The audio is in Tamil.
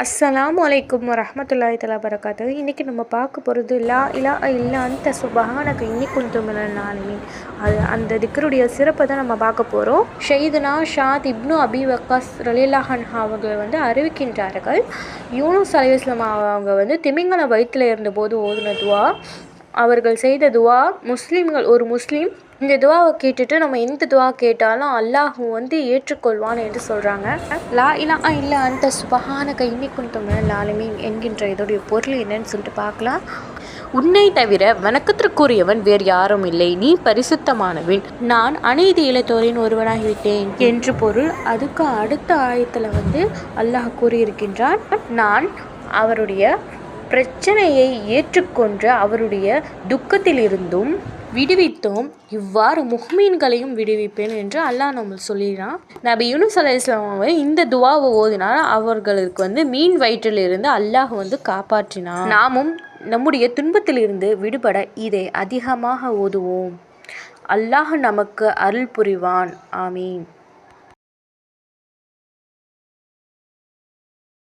அஸ்ஸலாமு வலைக்கம் வரமத்துல்லாய் தலா பரகாத்து இன்றைக்கி நம்ம பார்க்க போகிறது லா இலா இல்லா அந்த சுபஹானக இன்னி குந்துமினல் அது அந்த திக்கருடைய சிறப்பை தான் நம்ம பார்க்க போகிறோம் ஷெய்துனா ஷாத் இப்னு அபி வக்காஸ் ரலீலாஹன் அவர்கள் வந்து அறிவிக்கின்றார்கள். யூனுஸ் அலைவாஸ்லாம் அவங்க வந்து திமிங்கல வயிற்றில் இருந்தபோது ஓதுனதுவா அவர்கள் செய்த துவா முஸ்லீம்கள் ஒரு முஸ்லீம் இந்த துவாவை கேட்டுட்டு நம்ம எந்த துவா கேட்டாலும் அல்லாஹ் வந்து ஏற்றுக்கொள்வான் என்று சொல்கிறாங்க லா இலா இல்லா அந்த சுபகான கைமி குந்தமிழ் லாலுமீன் என்கின்ற இதோடைய பொருள் என்னன்னு சொல்லிட்டு பார்க்கலாம். உன்னை தவிர வணக்கத்திற்குரியவன் வேறு யாரும் இல்லை. நீ பரிசுத்தமானவன். நான் அநீதி இளத்தோரின் ஒருவனாகிவிட்டேன் என்று பொருள். அதுக்கு அடுத்த ஆயத்தில் வந்து அல்லாஹ் கூறியிருக்கின்றான். நான் அவருடைய பிரச்சனையை ஏற்றுக்கொண்டு அவருடைய துக்கத்திலிருந்தும் விடுவித்தோம். இவ்வாறு முஹ்மீன்களையும் விடுவிப்பேன் என்று அல்லாஹ் நம்ம சொல்லிடுறான். நபி யூனுஸ் அலி இஸ்லாமாவை இந்த துவாவை ஓதினால் அவர்களுக்கு வந்து மீன் வயிற்றிலிருந்து அல்லாஹ் வந்து காப்பாற்றினான். நாமும் நம்முடைய துன்பத்திலிருந்து விடுபட இதை அதிகமாக ஓதுவோம். அல்லாஹ் நமக்கு அருள் புரிவான். ஆமீன்.